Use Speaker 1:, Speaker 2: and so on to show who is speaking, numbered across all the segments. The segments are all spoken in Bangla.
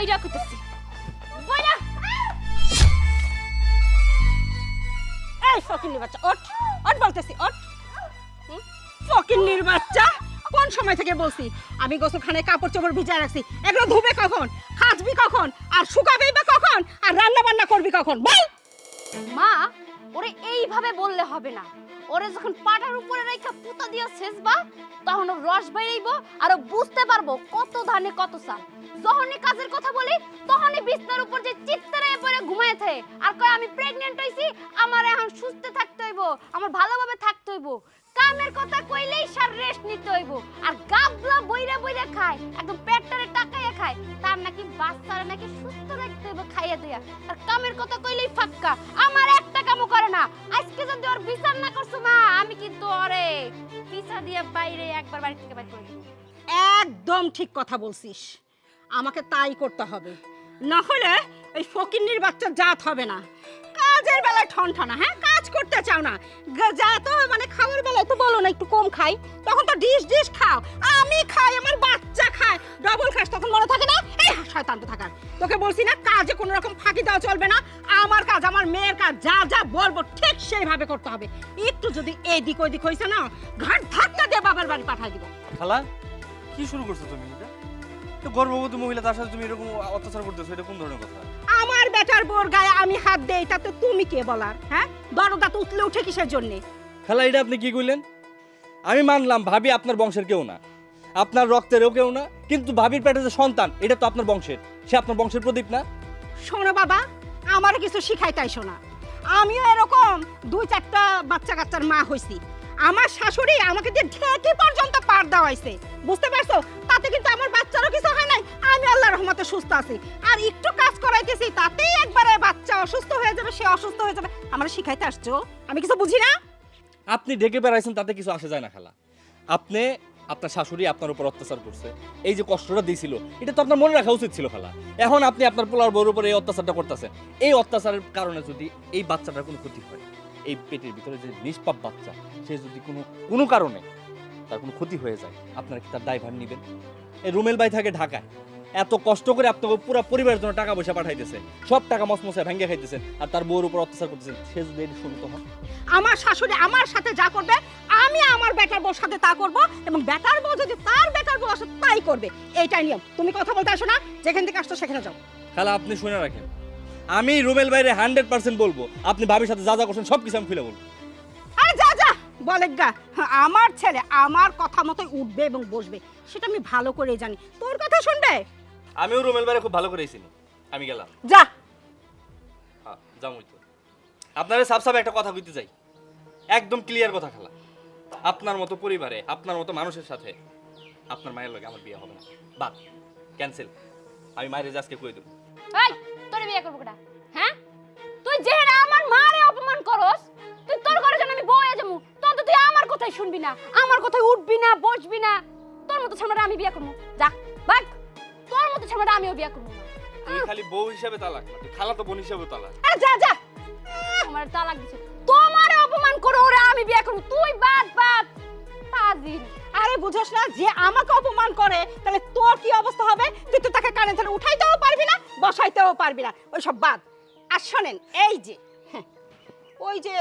Speaker 1: বইরা করতেছি বইরা
Speaker 2: এই ওঠ ওঠ বলতেছি, ওঠ। কোন সময় থেকে বলছি? আমি কাপড় চোপড় রাখছি। এগুলো ধুবে কখন? কখন? আর শুকাবি বা কখন? আর রান্না বান্না করবি কখন? বল!
Speaker 1: মা, ওরে এইভাবে বললে হবে না। ওরে যখন পাটার উপরে রেখা পুতা দিয়া শেষবা তখন রস বেরিয়েব আর বুঝতে পারব কত ধানে কত চাল যখনই কাজের কথা বলি, তখনই বিছনার উপর যে চিত্তরে পড়ে ঘুমায় থাকে। আর কয়, আমি প্রেগনেন্ট হইছি, আমার এখন সুস্থ থাকতে হইব, আমার ভালোভাবে থাকতে হইব। কামের কথা কইলেই সার রেস্ট নিতে হইব। আর গাবলা বইরা বইরা খায়, একদম পেটটারে টাকাইয়া খায়, তার নাকি বাচ্চারা নাকি সুস্থ রাখতে হইব খাইয়া দিয়া। আর কামের কথা কইলেই ফাক্কা, আমার একটা কামও করে না। আজকে যদি ওর বিচার না করছ মা, আমি কিন্তু ওরে পিছা দিয়ে বাইরে একবার বাড়ি থেকে বাইর করে
Speaker 2: একদম ঠিক কথা বলছিস। আমাকে তাই করতে হবে। না হলে এই ফকিন্নির বাচ্চা জাত হবে না। কাজের বেলায় ঠন ঠনা হ্যাঁ? কাজ করতে চাও না। যা তো মানে খাওয়ার বেলায় তো বলো না, একটু কম খাই। তখন তো ডিশ ডিশ খাও। আমি খাই, আমার বাচ্চা খায়। ডবল খাস, তখন মনে থাকে না, এই শয়তান তো থাকার। তোকে বলছি না, কাজে কোনো রকম ফাঁকি দেওয়া চলবে না। আমার কাজ, আমার মেয়ের কাজ, যা যা বলব, ঠিক সেইভাবে করতে হবে। একটু যদি এদিক ওদিক হয়েছে না, ঘাট ধাক্কা দিয়ে বাবার বাড়ি পাঠাই দিব।
Speaker 3: খালা, কি শুরু করছ তুমি? এটা? তো গর্ভবতী মহিলা তার সাথে তুমি এরকম অত্যাচার করতেছো এটা কোন ধরনের কথা?
Speaker 2: আমার বেটার বোর গায়ে আমি হাত দেই তাতে তুমি কে বলার হ্যাঁ? দরদা তো উঠলে উঠে কিসের জন্যে?
Speaker 3: খালা এটা আপনি কি কইলেন? আমি মানলাম ভাবি আপনার বংশের কেউ না। আপনার রক্তেরও কেউ না কিন্তু ভাবির পেটে যে সন্তান এটা তো আপনার বংশের। সে আপনার বংশের প্রদীপ না?
Speaker 2: শোনো বাবা আমার কিছু শিখাইতাই শোনা আমিও এরকম দুই চারটা বাচ্চা কাচ্চার মা হইছি। আমার শাশুড়ি আমাকে দিয়ে ঢেকে পর্যন্ত পার দেওয়াইছে। বুঝতে পারছ? তাতে কিন্তু আমার বাচ্চারও কিছু হয় নাই। আমি আল্লাহর রহমতে সুস্থ আছি। আর একটু কাজ করাইতেছি, তাতেই একবারে বাচ্চা অসুস্থ হয়ে যাবে, সে অসুস্থ হয়ে যাবে। শিখাইতে আসছো? আমি কিছু বুঝি না?
Speaker 3: আপনি ডেকে বেড়াইছেন, তাতে কিছু আসে যায় না আপনি, আপনার শাশুড়ি আপনার উপর অত্যাচার করছে। এই যে কষ্টটা দিয়েছিল, এটা তো আপনার মনে রাখা উচিত ছিল এখন আপনি আপনার পোলার বউর উপর এই অত্যাচারটা করতেছেন। এই অত্যাচারের কারণে যদি এই বাচ্চাটার কোনো ক্ষতি হয়, এই পেটের ভিতরে যে নিষ্পাপ বাচ্চা, সে যদি কোনো কোনো কারণে তার কোনো ক্ষতি হয়ে যায়, আপনারা কি তার দায়ভার নেবেন? রুমেল ভাই থাকে ঢাকায়। এত কষ্ট করে আপনাকে পুরো পরিবারের জন্য টাকা পয়সা পাঠাইতেছে। সব টাকা মসমসে ভেঙে খাইতেছেন আর তার বউর উপর অত্যাচার করতেছেন সে যদি এটা শুনতে হয়?
Speaker 2: আমার শাশুড়ি আমার সাথে যা করবে আমি আমার বেটার বউর সাথে তা করব এবং বেটার বউ যদি তার বেটার বউর সাথে তাই করবে। এইটাই নিয়ম। তুমি কথা বলতে আসো না যেখান থেকে আসতো সেখানে যাও।
Speaker 3: খালা আপনি শুনে রাখেন। আমি রুমেল বাইরে হান্ড্রেড পার্সেন্ট বলব আপনি ভাবির সাথে যা যা করছেন সব কিছু আমি খুলে বলব।
Speaker 2: বলে গা আমার ছেলে আমার কথা মতোই উঠবে এবং বসবে। সেটা আমি ভালো করে জানি। তোর কথা শুনবে?
Speaker 3: আমিও রুমেল বাইরে খুব ভালো করেই চিনি। আমি গেলাম।
Speaker 2: যা।
Speaker 3: হ্যাঁ যাবই তো। আপনারা সাব সাব একটা কথা কইতে চাই একদম ক্লিয়ার কথা খালা। আপনার মতো পরিবারে আপনার মতো মানুষের সাথে আপনার মায়ের লগে আমার বিয়ে হবে না। বাদ ক্যান্সেল আমি মায়ের আজকে কই দেবো?
Speaker 1: এই তোরে বিয়ে করব কেডা? হ্যাঁ? তুই যেহেরা আমার মারে অপমান করস তুই তোর ঘরে যেন আমি তখন তো তুই আমার কথাই শুনবি না আমার কথাই উঠবি না বসবি না। তোর মতো ছেলেটা আমি বিয়ে করব। যা বাক তোর মতো ছেলেটা আমিও বিয়ে করব। না
Speaker 3: তুই খালি বউ হিসাবে তালাক না তুই খালা তো বোন হিসাবে তালাক।
Speaker 2: আরে যা যা।
Speaker 1: আমার তালাক দিছে। তোমারে অপমান করে ওরে আমি বিয়ে করব। তুই বাদ বাদ। পাজিল
Speaker 2: আরে বুঝোস না যে আমাকে অপমান করে তাহলে তোর কি অবস্থা হবে? তুই তো তাকে কানে ধরে উঠাইতেও পারবি না বসাইতেও পারবি না। ওই সব বাদ। আর শোনেন এই যে হ্যাঁ, ওই যে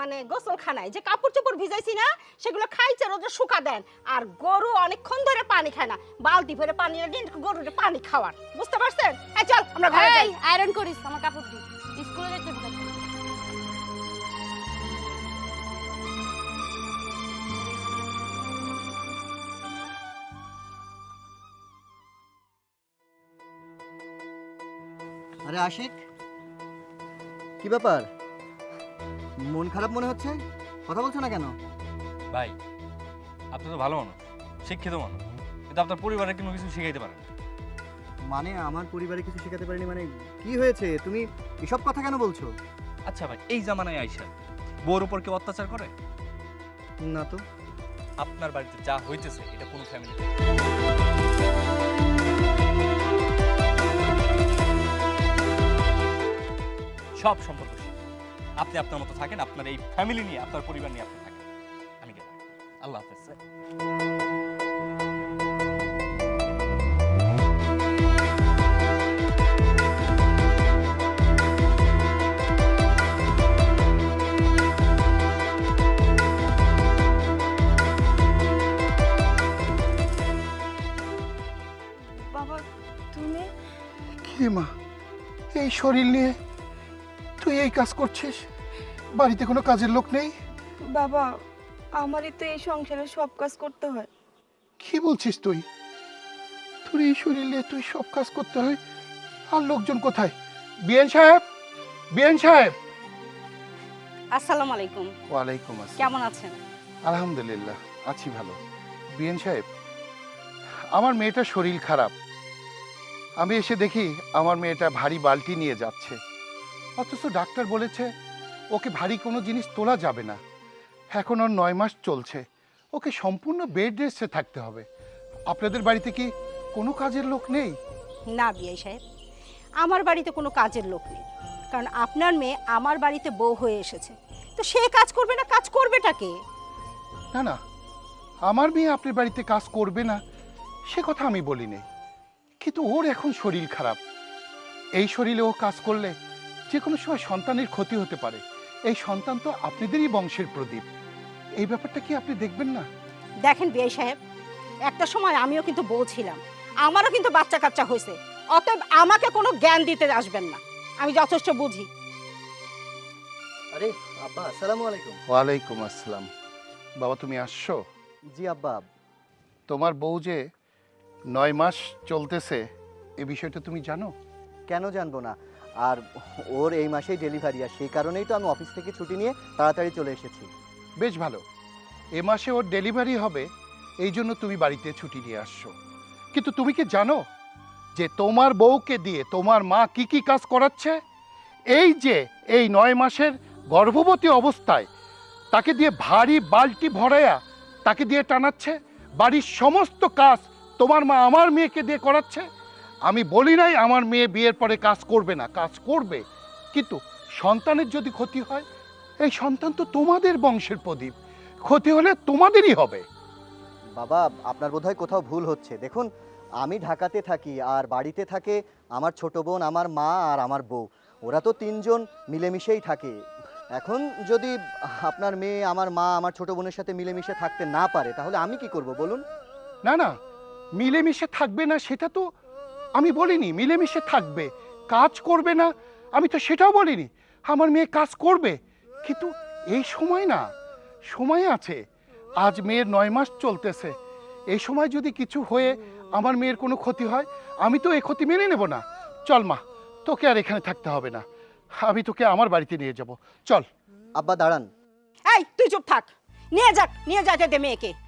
Speaker 2: মানে গোসলখানায় যে কাপড় চোপড় ভিজাইছি না সেগুলো খাইছে রোদে শুকা দেন। আর গরু অনেকক্ষণ ধরে পানি খায় না। বালতি ভরে পানি এনে গরুরে পানি খাওয়ার বুঝতে পারছেন? এই চল আমরা ঘরে যাই।
Speaker 1: আয়রন করিস আমার কাপড় দি। স্কুলে যেতে হবে।
Speaker 4: আরে আশিক কি ব্যাপার? মন খারাপ মনে হচ্ছে? কথা বলছো না কেন?
Speaker 3: ভাই আপনি তো ভালো মানুষ শিক্ষিত মানুষ কিন্তু আপনার পরিবারে কোনো কিছু শিখাইতে পারেন
Speaker 4: মানে আমার পরিবারে কিছু শেখাতে পারিনি মানে কি হয়েছে? তুমি এসব কথা কেন বলছো?
Speaker 3: আচ্ছা ভাই এই জামানায় আইসা বউর উপর কেউ অত্যাচার করে?
Speaker 4: না তো।
Speaker 3: আপনার বাড়িতে যা হইতেছে এটা কোনো ফ্যামিলি সব সম্পর্ক। আপনি আপনার মতো থাকেন আপনার এই ফ্যামিলি নিয়ে আপনার পরিবার নিয়ে আপনি থাকেন। আমি গেলাম। আল্লাহ হাফেজ
Speaker 5: বাবা মা? এই শরীর নিয়ে তুই এই কাজ করছিস? বাড়িতে কোনো কাজের লোক নেই?
Speaker 6: বাবা আমারই তো এই সংসারে সব কাজ করতে হয়।
Speaker 5: কি বলছিস তুই? তোর এই শরীর তুই সব কাজ করতে হয়? আর লোকজন কোথায়? বিএন সাহেব? বিএন সাহেব?
Speaker 2: আসসালামু আলাইকুম
Speaker 5: ওয়ালাইকুম আসসালাম।
Speaker 2: কেমন আছেন?
Speaker 5: আলহামদুলিল্লাহ আছি ভালো। বিএন সাহেব আমার মেয়েটার শরীর খারাপ। আমি এসে দেখি আমার মেয়েটা ভারী বালতি নিয়ে যাচ্ছে। অথচ ডাক্তার বলেছে ওকে ভারী কোনো জিনিস তোলা যাবে না। এখন ওর নয় মাস চলছে। ওকে সম্পূর্ণ বেড রেস্টে থাকতে হবে। আপনাদের বাড়িতে কি কোনো কাজের লোক নেই?
Speaker 2: না বিয়ে সাহেব। আমার বাড়িতে কোনো কাজের লোক নেই। কারণ আপনার মেয়ে আমার বাড়িতে বউ হয়ে এসেছে। তো সে কাজ করবে না কাজ করবেটাকে
Speaker 5: না না। আমার মেয়ে আপনার বাড়িতে কাজ করবে না সে কথা আমি বলিনি। কিন্তু ওর এখন শরীর খারাপ। এই শরীরে ও কাজ করলে যে কোনো সময় সন্তানের ক্ষতি হতে পারে। এই সন্তান তো আপনাদেরই বংশের প্রদীপ। এই ব্যাপারটা কি আপনি দেখবেন না?
Speaker 2: দেখেন বিয়ে সাহেব একটা সময় আমিও কিন্তু বউ ছিলাম আমারও কিন্তু বাচ্চা কাচ্চা হয়েছে অতএব আমাকে কোনো জ্ঞান দিতে আসবেন না। আমি যথেষ্ট বুঝি।
Speaker 4: আরে আব্বা আসসালামু আলাইকুম।
Speaker 5: ওয়ালাইকুম আসসালাম। বাবা তুমি আসছো?
Speaker 4: জি আব্বা।
Speaker 5: তোমার বউ যে নয় মাস চলতেছে এ বিষয়টা তুমি জানো?
Speaker 4: কেন জানব না? আর ওর এই মাসেই ডেলিভারি আর সেই কারণেই তো আমি অফিস থেকে ছুটি নিয়ে তাড়াতাড়ি চলে এসেছি।
Speaker 5: বেশ ভালো। এ মাসে ওর ডেলিভারি হবে, এই জন্য তুমি বাড়িতে ছুটি নিয়ে আসছো। কিন্তু তুমি কি জানো যে তোমার বউকে দিয়ে তোমার মা কি কি কাজ করাচ্ছে? এই যে এই নয় মাসের গর্ভবতী অবস্থায় তাকে দিয়ে ভারী বালটি ভরাইয়া তাকে দিয়ে টানাচ্ছে, বাড়ির সমস্ত কাজ তোমার মা আমার মেয়েকে দিয়ে করাচ্ছে আমি বলি নাই আমার মেয়ে বিয়ের পরে কাজ করবে না কাজ করবে। কিন্তু সন্তানের যদি ক্ষতি হয় এই সন্তান তো তোমাদের বংশের প্রদীপ। ক্ষতি হলে তোমাদেরই হবে।
Speaker 4: বাবা আপনার বোধহয় কোথাও ভুল হচ্ছে। দেখুন আমি ঢাকাতে থাকি আর বাড়িতে থাকে আমার ছোট বোন আমার মা আর আমার বউ। ওরা তো তিনজন মিলেমিশেই থাকে। এখন যদি আপনার মেয়ে আমার মা আমার ছোট বোনের সাথে মিলেমিশে থাকতে না পারে তাহলে আমি কি করব বলুন?
Speaker 5: না না মিলেমিশে থাকবে না সেটা তো আমি বলিনি মিলেমিশে থাকবে কাজ করবে না। আমি তো সেটাও বলিনি আমার মেয়ে কাজ করবে। কিন্তু এই সময় না সময় আছে আজ মেয়ের নয় মাস চলতেছে। এই সময় যদি কিছু হয়ে আমার মেয়ের কোনো ক্ষতি হয় আমি তো এই ক্ষতি মেনে নেব না। চল মা তোকে আর এখানে থাকতে হবে না। আমি তোকে আমার বাড়িতে নিয়ে যাব। চল।
Speaker 4: আব্বা দাঁড়ান।
Speaker 2: এই তুই চুপ থাক। নিয়ে যাক নিয়ে যাতে দে মেয়েকে।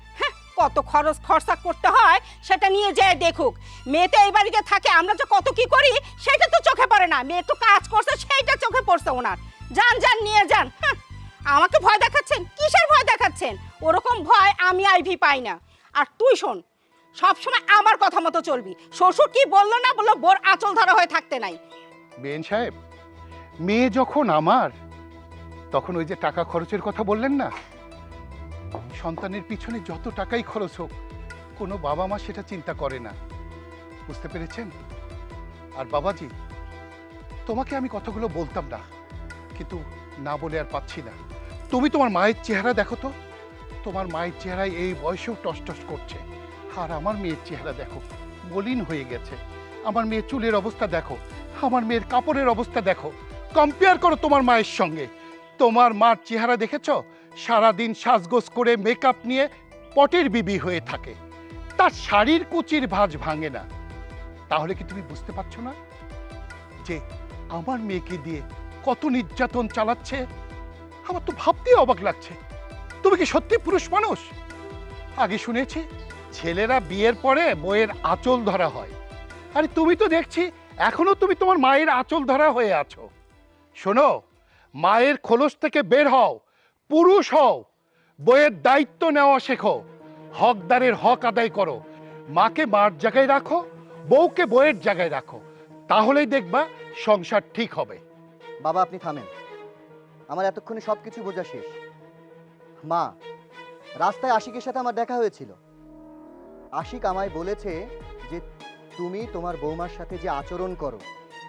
Speaker 2: কত খরচ খরচা করতে হয় সেটা নিয়ে যায় দেখুক। মেয়ে তো এই বাড়িতে থাকে আমরা যে কত কি করি সেটা তো চোখে পড়ে না। মেয়ে তো কাজ করছে সেইটা চোখে পড়ছে ওনার। যান যান নিয়ে যান। হ্যাঁ, আমাকে ভয় দেখাচ্ছেন? কিসের ভয় দেখাচ্ছেন? ওরকম ভয় আমি আইভি পাই না। আর তুই শোন সবসময় আমার কথা মতো চলবি। শ্বশুর কি বলল না বলল বোর আঁচল ধরা হয়ে থাকতে নাই।
Speaker 5: বেন সাহেব মেয়ে যখন আমার তখন ওই যে টাকা খরচের কথা বললেন না? সন্তানের পিছনে যত টাকাই খরচ হোক, কোনো বাবা মা সেটা চিন্তা করে না। বুঝতে পেরেছেন? আর বাবাজি, তোমাকে আমি কথাগুলো বলতাম না, কিন্তু না বলে আর পাচ্ছি না। তুমি তোমার মায়ের চেহারা দেখো তো। তোমার মায়ের চেহারায় এই বয়সেও টসটস করছে। আর আমার মেয়ের চেহারা দেখো, মলিন হয়ে গেছে। আমার মেয়ের চুলের অবস্থা দেখো, আমার মেয়ের কাপড়ের অবস্থা দেখো। কম্পেয়ার করো তোমার মায়ের সঙ্গে। তোমার মার চেহারা দেখেছ? সারাদিন সাজগোজ করে মেকআপ নিয়ে পটের বিবি হয়ে থাকে। তার শাড়ির কুচির ভাঁজ ভাঙে না। তাহলে কি তুমি বুঝতে পারছ না? যে আমার মেয়েকে দিয়ে কত নির্যাতন চালাচ্ছে, আমার তো ভাবতেই অবাক লাগছে। তুমি কি সত্যি পুরুষ মানুষ? আগে শুনেছি, ছেলেরা বিয়ের পরে বইয়ের আঁচল ধরা হয়। আরে তুমি তো দেখছি, এখনও তুমি তোমার মায়ের আঁচল ধরা হয়ে আছো। শোনো, মায়ের খোলস থেকে বের হও। পুরুষ হও, বইয়ের দায়িত্ব নেওয়া শেখো, হকদারের হক আদায় করো। মাকে মার জায়গায় রাখো, বউকে বইয়ের জায়গায় রাখো, তাহলেই দেখবা সংসার ঠিক হবে।
Speaker 4: বাবা, আপনি থামেন। আমার এতক্ষণে সব কিছু বোঝা শেষ। মা, রাস্তায় আশিকের সাথে আমার দেখা হয়েছিল। আশিক আমায় বলেছে যে, তুমি তোমার বৌমার সাথে যে আচরণ করো,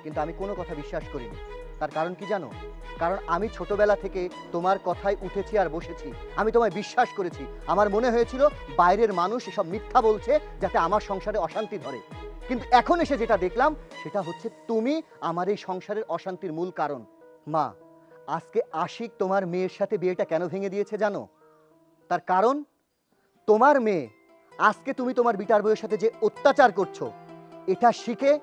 Speaker 4: কিন্তু আমি কোনো কথা বিশ্বাস করিনি। তার কারণ কি জানো? কারণ আমি ছোটবেলা থেকে তোমার কথায় উঠেছি আর বসেছি। আমি তোমায় বিশ্বাস করেছি। আমার মনে হয়েছিল বাইরের মানুষ এসব মিথ্যা বলছে যাতে আমার সংসারে অশান্তি ধরে। কিন্তু এখন এসে যেটা দেখলাম, সেটা হচ্ছে তুমি আমার এই সংসারের অশান্তির মূল কারণ। মা, আজকে আশিক তোমার মেয়ের সাথে বিয়েটা কেন ভেঙে দিয়েছে জানো? তার কারণ, তোমার মেয়ে, আজকে তুমি তোমার বিটার বউয়ের সাথে যে অত্যাচার করছ, এটা শিখে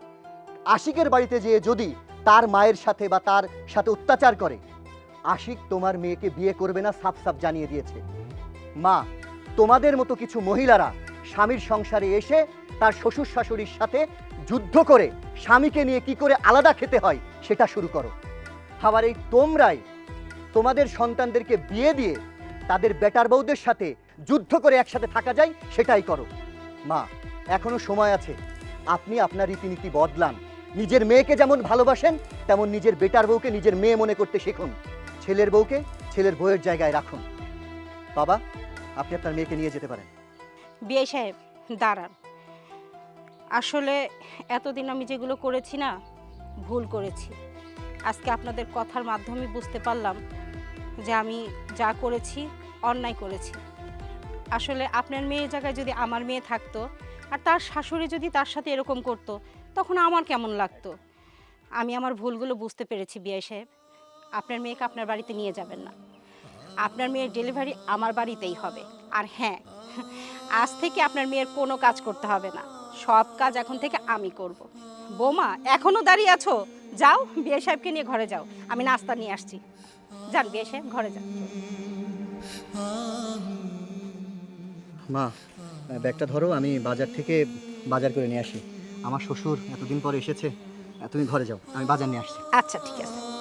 Speaker 4: আশিকের বাড়িতে যেয়ে যদি তার মায়ের সাথে বা তার সাথে অত্যাচার করে। আশিক তোমার মেয়েকে বিয়ে করবে না, সাফ সাফ জানিয়ে দিয়েছে। মা, তোমাদের মতো কিছু মহিলারা স্বামীর সংসারে এসে তার শ্বশুর শাশুড়ির সাথে যুদ্ধ করে স্বামীকে নিয়ে কি করে আলাদা খেতে হয় সেটা শুরু করো। আবার এই তোমরাই তোমাদের সন্তানদেরকে বিয়ে দিয়ে তাদের বেটার বউদের সাথে যুদ্ধ করে একসাথে থাকা যায়, সেটাই করো। মা, এখনও সময় আছে। আপনি আপনার রীতিনীতি বদলান। নিজের মেয়েকে যেমন ভালোবাসেন, তেমন নিজের বেটার বউকে নিজের মেয়ে মনে করতে শিখুন। ছেলের বউকে ছেলের বউয়ের জায়গায় রাখুন। বাবা, আপনি আপনার মেয়েকে নিয়ে যেতে পারেন।
Speaker 2: বিয়ে সাহেব, দাঁড়ান। আসলে এতদিন আমি যেগুলো করেছি না, ভুল করেছি। আজকে আপনাদের কথার মাধ্যমে বুঝতে পারলাম যে আমি যা করেছি, অন্যায় করেছি। আসলে আপনার মেয়ের জায়গায় যদি আমার মেয়ে থাকতো, আর তার শাশুড়ি যদি তার সাথে এরকম করতো তখন আমার কেমন লাগতো? আমি আমার ভুলগুলো বুঝতে পেরেছি বিয়ে সাহেব। আপনার মেয়েকে আপনার বাড়িতে নিয়ে যাবেন না। আপনার মেয়ের ডেলিভারি আমার বাড়িতেই হবে। আর হ্যাঁ আজ থেকে আপনার মেয়ের কোনো কাজ করতে হবে না। সব কাজ এখন থেকে আমি করব। বৌমা, এখনও দাঁড়িয়ে আছো? যাও বিয়ে সাহেবকে নিয়ে ঘরে যাও। আমি নাস্তা নিয়ে আসছি। যান বিয়ে সাহেব, ঘরে যান।
Speaker 4: মা, ব্যাগটা ধরো, আমি বাজার থেকে বাজার করে নিয়ে আসি। আমার শ্বশুর এতদিন পরে এসেছে, তুমি ঘরে যাও, আমি বাজার নিয়ে আসছি।
Speaker 2: আচ্ছা ঠিক আছে।